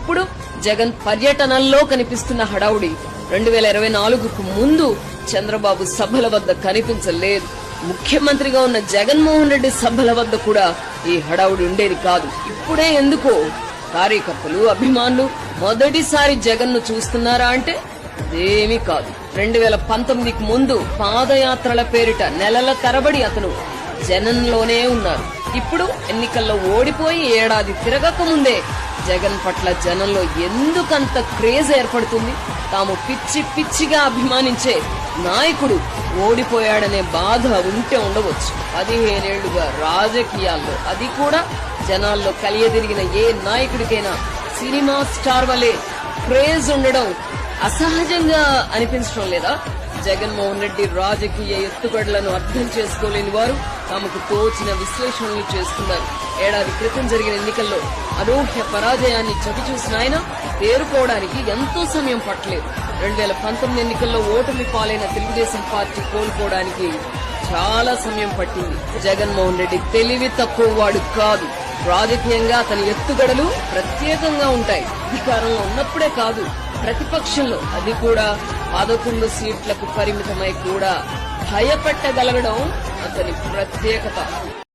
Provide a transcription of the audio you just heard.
ఇప్పుడు జగన్ పర్యటనల్లో కనిపిస్తున్న హడావుడి. రెండు వేల ఇరవై నాలుగుకు ముందు చంద్రబాబు సభల వద్ద కనిపించలేదు. ముఖ్యమంత్రిగా ఉన్న జగన్మోహన్ రెడ్డి సభల వద్ద కూడా ఈ హడావుడి ఉండేది కాదు. ఇప్పుడే ఎందుకో కార్యకర్తలు అభిమానులు మొదటిసారి జగన్ను చూస్తున్నారా అంటే అదేమీ కాదు. రెండు వేల పంతొమ్మిదికి ముందు పాదయాత్రల పేరిట నెలల తరబడి అతను జనంలోనే ఉన్నారు. ఇప్పుడు ఎన్నికల్లో ఓడిపోయి ఏడాది తిరగక ముందే జగన్ పట్ల జనంలో ఎందుకంత క్రేజ్ ఏర్పడుతుంది? తాము పిచ్చి పిచ్చిగా అభిమానించే నాయకుడు ఓడిపోయాడనే బాధ ఉంటే ఉండవచ్చు. పదిహేనేళ్ళుగా రాజకీయాల్లో అది కూడా జనాల్లో కలియదిరిగిన ఏ నాయకుడికైనా సినిమా స్టార్ వలె క్రేజ్ ఉండడం అసహజంగా అనిపించడం లేదా? జగన్మోహన్ రెడ్డి రాజకీయ ఎత్తుగడలను అర్థం చేసుకోలేని వారు తమకు తోచిన విశ్లేషణలు చేస్తున్నారు. ఏడాది క్రితం జరిగిన ఎన్నికల్లో అనూహ్య పరాజయాన్ని చవిచూసిన ఆయన తేరుకోవడానికి ఎంతో సమయం పట్టలేదు. రెండు వేల పంతొమ్మిది ఎన్నికల్లో ఓటమి పాలైన తెలుగుదేశం పార్టీ కోలుకోవడానికి చాలా సమయం పట్టింది. జగన్మోహన్ రెడ్డి తెలివి తక్కువ వాడు కాదు. రాజకీయంగా అతని ఎత్తుగడలు ప్రత్యేకంగా ఉంటాయి. అధికారంలో ఉన్నప్పుడే కాదు. ప్రతిపక్షంలో అది కూడా పదకొండు సీట్లకు పరిమితమై కూడా భయపెట్టగలగడం అతని ప్రత్యేకత.